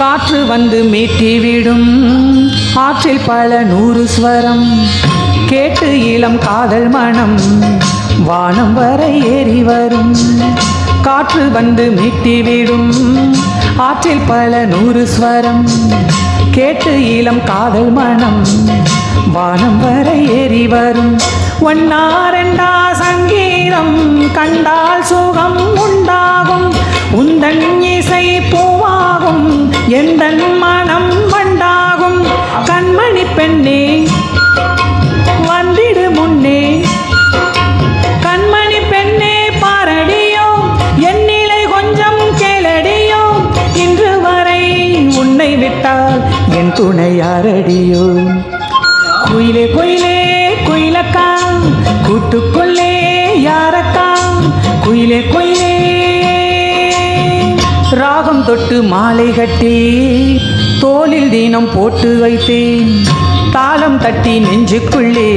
காற்று வந்து மீட்டிவிடும் ஆற்றில் பல நூறு ஸ்வரம் கேட்டு இளம் காதல் மனம். வானம் வரை ஏறி வரும். காற்று வந்து மீட்டிவிடும் ஆற்றில் பல நூறு ஸ்வரம் கேட்டு இளம் காதல் மனம். வானம் வரை ஏறி வரும். ஒன்னா ரெண்டா சங்கீதம் கண்டா எந்தன் மனம் வண்டாகும்? கண்மணி பெண்ணே வந்திடு முன்னே. கண்மணி பெண்ணே பாரடியோ என் நிலை கொஞ்சம் கேளடியோ. இன்று வரை உன்னை விட்டால் என் துணை யாரடியோ? குயிலே குயிலே குயிலக்கா கூட்டுக்குள்ளே ராகம் தொட்டு மாலை கட்டி தோளில் தீனம் போட்டு வைத்தேன். தாளம் தட்டி நெஞ்சுக்குள்ளே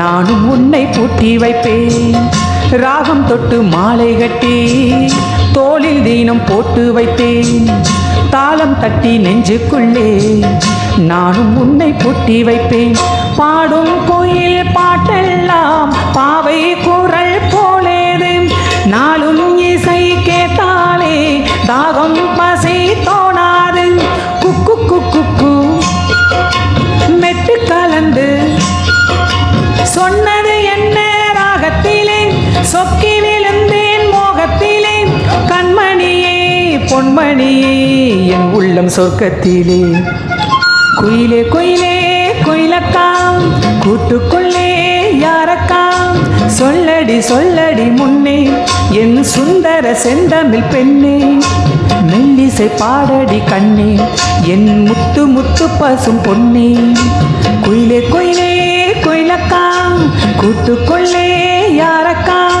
நானும் உன்னை பூட்டி வைப்பேன். ராகம் தொட்டு மாலை கட்டி தோளில் தீனம் போட்டு வைத்தேன். தாளம் தட்டி நெஞ்சுக்குள்ளே நானும் உன்னை பூட்டி வைப்பேன். பாடும் கோயில் சொக்கி விழுந்தேன் மோகத்திலே. கண்மணியே பொன்மணியே என் உள்ளம் சொர்க்கத்திலே. குயிலே குயிலே குயிலக்காம் கூட்டுக்குள்ளே யாரக்காம். சொல்லடி சொல்லடி முன்னே என் சுந்தர செந்தமிழ் பெண்ணே. மெல்லிசை பாடடி கண்ணே என் முத்து முத்து பசும் பொன்னே. குயிலே குயிலே குயிலக்காம் கூட்டுக்குள்ளே யாரக்காம்.